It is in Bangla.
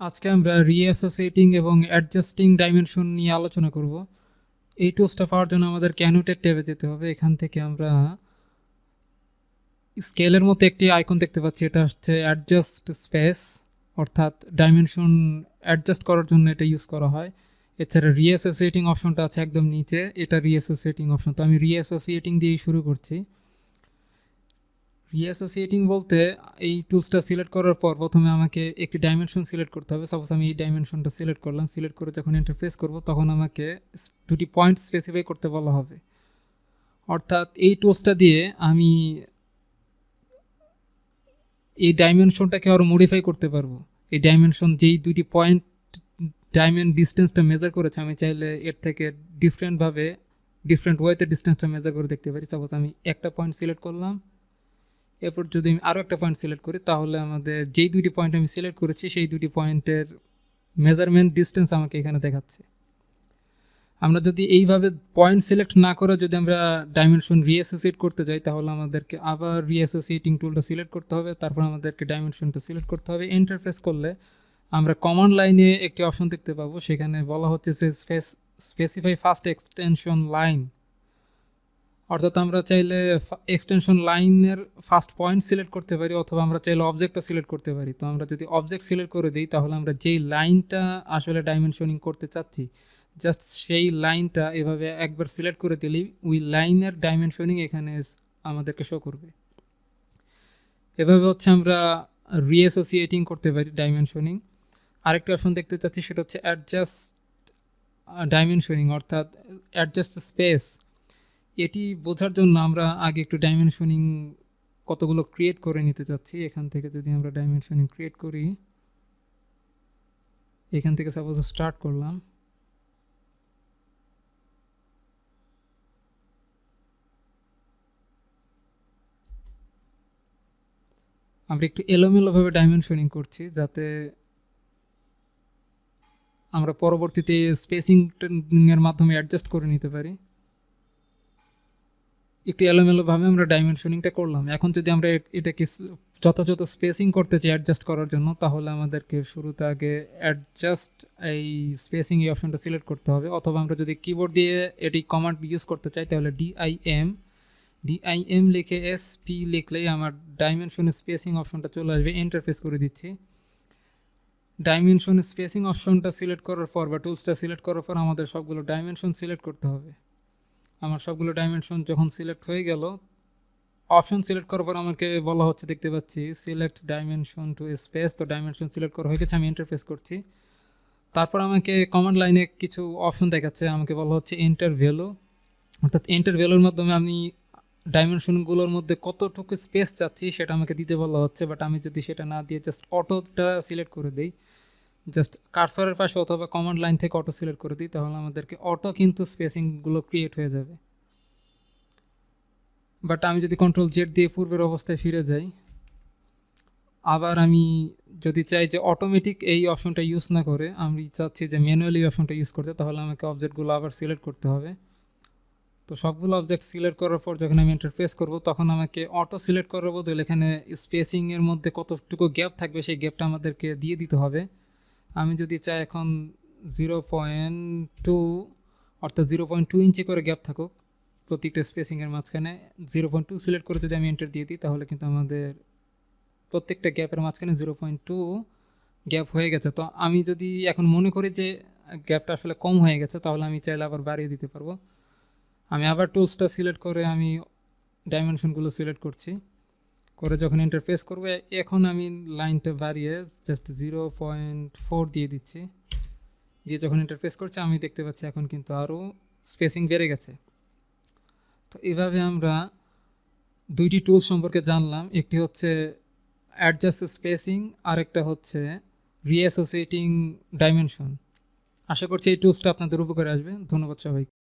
আজকে আমরা রিঅ্যাসোসিয়েটিং এবং অ্যাডজাস্টিং ডাইমেনশন নিয়ে আলোচনা করব। এই টুলসটা পাওয়ার জন্য আমাদের ক্যানোটেড ট্যাবে যেতে হবে। এখান থেকে আমরা স্কেলের মতো একটি আইকন দেখতে পাচ্ছি। এটা হচ্ছে অ্যাডজাস্ট স্পেস অর্থাৎ ডাইমেনশন অ্যাডজাস্ট করার জন্য এটা ইউজ করা হয়। এছাড়া রিঅ্যাসোসিয়েটিং অপশনটা আছে একদম নিচে। এটা রিঅ্যাসোসিয়েটিং অপশন তো আমি রিঅ্যাসোসিয়েটিং দিয়েই শুরু করছি। রিঅ্যাসোসিয়েটিং বলতে এই টুলসটা সিলেক্ট করার পর প্রথমে আমাকে একটি ডাইমেনশন সিলেক্ট করতে হবে। সাপোজ আমি এই ডাইমেনশনটা সিলেক্ট করলাম সিলেক্ট করে যখন ইন্টারফেস করব, তখন আমাকে দুটি পয়েন্ট স্পেসিফাই করতে বলা হবে। অর্থাৎ এই টুলসটা দিয়ে আমি এই ডাইমেনশনটাকে আরও মডিফাই করতে পারব। এই ডাইমেনশন যেই দুটি পয়েন্ট ডাইমেন ডিস্টেন্সটা মেজার করেছে, আমি চাইলে এর থেকে ডিফারেন্টভাবে ডিফারেন্ট ওয়েতে ডিস্টেন্সটা মেজার করে দেখতে পারি। সাপোজ আমি একটা পয়েন্ট সিলেক্ট করলাম এরপর যদি আমি আরও একটা পয়েন্ট সিলেক্ট করি, তাহলে আমাদের যেই দুটি পয়েন্ট আমি সিলেক্ট করেছি, সেই দুটি পয়েন্টের মেজারমেন্ট ডিস্টেন্স আমাকে এখানে দেখাচ্ছে। আমরা যদি এইভাবে পয়েন্ট সিলেক্ট না করে যদি আমরা ডাইমেনশন রিঅ্যাসোসিয়েট করতে যাই, তাহলে আমাদেরকে আবার রিঅ্যাসোসিয়েটিং টুলটা সিলেক্ট করতে হবে, তারপর আমাদেরকে ডাইমেনশনটা সিলেক্ট করতে হবে। ইন্টারফেস করলে আমরা কমান্ড লাইনে একটি অপশন দেখতে পাবো, সেখানে বলা হচ্ছে যে space specify first extension line অর্থাৎ আমরা চাইলে এক্সটেনশন লাইনের ফার্স্ট পয়েন্ট সিলেক্ট করতে পারি অথবা আমরা চাইলে অবজেক্টটা সিলেক্ট করতে পারি। তো আমরা যদি অবজেক্ট সিলেক্ট করে দিই, তাহলে আমরা যেই লাইনটা আসলে ডাইমেনশনিং করতে চাচ্ছি জাস্ট সেই লাইনটা এভাবে একবার সিলেক্ট করে দিলেই ওই লাইনের ডাইমেনশনিং এখানে আমাদেরকে শো করবে। এভাবে হচ্ছে আমরা রিঅ্যাসোসিয়েটিং করতে পারি ডাইমেনশনিং আরেকটা অপশন দেখতে চাচ্ছি, সেটা হচ্ছে অ্যাডজাস্ট ডাইমেনশনিং অর্থাৎ অ্যাডজাস্ট স্পেস এটি বোঝার জন্য আমরা আগে একটু ডাইমেনশনিং কতগুলো ক্রিয়েট করে নিতে চাচ্ছি। এখান থেকে যদি আমরা ডাইমেনশনিং ক্রিয়েট করি, এখান থেকে সাপোজ স্টার্ট করলাম। আমরা একটু এলোমেলোভাবে ডাইমেনশনিং করছি যাতে আমরা পরবর্তীতে স্পেসিং মাধ্যমে অ্যাডজাস্ট করে নিতে পারি। একটু এলোমেলোভাবে আমরা ডাইমেনশনিংটা করলাম। এখন যদি আমরা এটাকে যথাযথ স্পেসিং করতে চাই অ্যাডজাস্ট করার জন্য, তাহলে আমাদেরকে শুরুতে আগে অ্যাডজাস্ট এই স্পেসিং এই অপশনটা সিলেক্ট করতে হবে। অথবা আমরা যদি কিবোর্ড দিয়ে এটি কমান্ড ইউজ করতে চাই, তাহলে ডিআইএম ডিআইএম লিখে এস পি লিখলেই আমার ডাইমেনশন স্পেসিং অপশনটা চলে আসবে ইন্টারফেস করে দিচ্ছি। ডাইমেনশন স্পেসিং অপশনটা সিলেক্ট করার পর বা টুলসটা সিলেক্ট করার পর আমাদের সবগুলো ডাইমেনশন সিলেক্ট করতে হবে। আমার সবগুলো ডাইমেনশন যখন সিলেক্ট হয়ে গেল অপশন সিলেক্ট করার পর আমাকে বলা হচ্ছে, দেখতে পাচ্ছি সিলেক্ট ডাইমেনশন টু স্পেস তো ডাইমেনশন সিলেক্ট করা হয়ে গেছে, আমি ইন্টারফেস করছি। তারপর আমাকে কমান্ড লাইনে কিছু অপশন দেখাচ্ছে, আমাকে বলা হচ্ছে এন্টার ভ্যালু অর্থাৎ এন্টার ভ্যালুর মাধ্যমে আমি ডাইমেনশনগুলোর মধ্যে কতটুকু স্পেস চাচ্ছি, সেটা আমাকে দিতে বলা হচ্ছে বাট আমি যদি সেটা না দিয়ে জাস্ট অটোটা সিলেক্ট করে দিই জাস্ট কার্সরের পাশে অথবা কমান্ড লাইন থেকে অটো সিলেক্ট করে দিই, তাহলে আমাদেরকে অটো কিন্তু স্পেসিংগুলো ক্রিয়েট হয়ে যাবে। বাট আমি যদি কন্ট্রোল জেড দিয়ে পূর্বের অবস্থায় ফিরে যাই, আবার আমি যদি চাই যে অটোমেটিক এই অপশনটা ইউজ না করে, আমি চাচ্ছি যে ম্যানুয়ালি অপশনটা ইউজ করতে, তাহলে আমাকে অবজেক্টগুলো আবার সিলেক্ট করতে হবে। তো সবগুলো অবজেক্ট সিলেক্ট করার পর যখন আমি ইন্টারফেস করব, তখন আমাকে অটো সিলেক্ট করার বদলে এখানে স্পেসিংয়ের মধ্যে কতটুকু গ্যাপ থাকবে, সেই গ্যাপটা আমাদেরকে দিয়ে দিতে হবে। আমি যদি চাই এখন জিরো পয়েন্ট টু, অর্থাৎ জিরো পয়েন্ট টু ইঞ্চি করে গ্যাপ থাকুক, প্রত্যেকটা স্পেসিংয়ের মাঝখানে, জিরো পয়েন্ট টু সিলেক্ট করে যদি আমি এন্টার দিয়ে দিই, তাহলে কিন্তু আমাদের প্রত্যেকটা গ্যাপের মাঝখানে জিরো পয়েন্ট টু গ্যাপ হয়ে গেছে। তো আমি যদি এখন মনে করি যে গ্যাপটা আসলে কম হয়ে গেছে, তাহলে আমি চাইলে আবার বাড়িয়ে দিতে পারব। আমি আবার টুলসটা সিলেক্ট করে আমি ডাইমেনশনগুলো সিলেক্ট করছি। করে যখন ইন্টারফেস করব, এখন আমি লাইনটা বাড়িয়ে জাস্ট জিরো পয়েন্ট ফোর দিয়ে দিচ্ছি। দিয়ে যখন ইন্টারফেস করছে, আমি দেখতে পাচ্ছি এখন কিন্তু আরও স্পেসিং বেড়ে গেছে। তো এভাবে আমরা দুইটি টুলস সম্পর্কে জানলাম। একটি হচ্ছে অ্যাডজাস্ট স্পেসিং আরেকটা হচ্ছে রিঅ্যাসোসিয়েটিং ডাইমেনশন আশা করছি এই টুলসটা আপনাদের উপকারে আসবে। ধন্যবাদ সবাই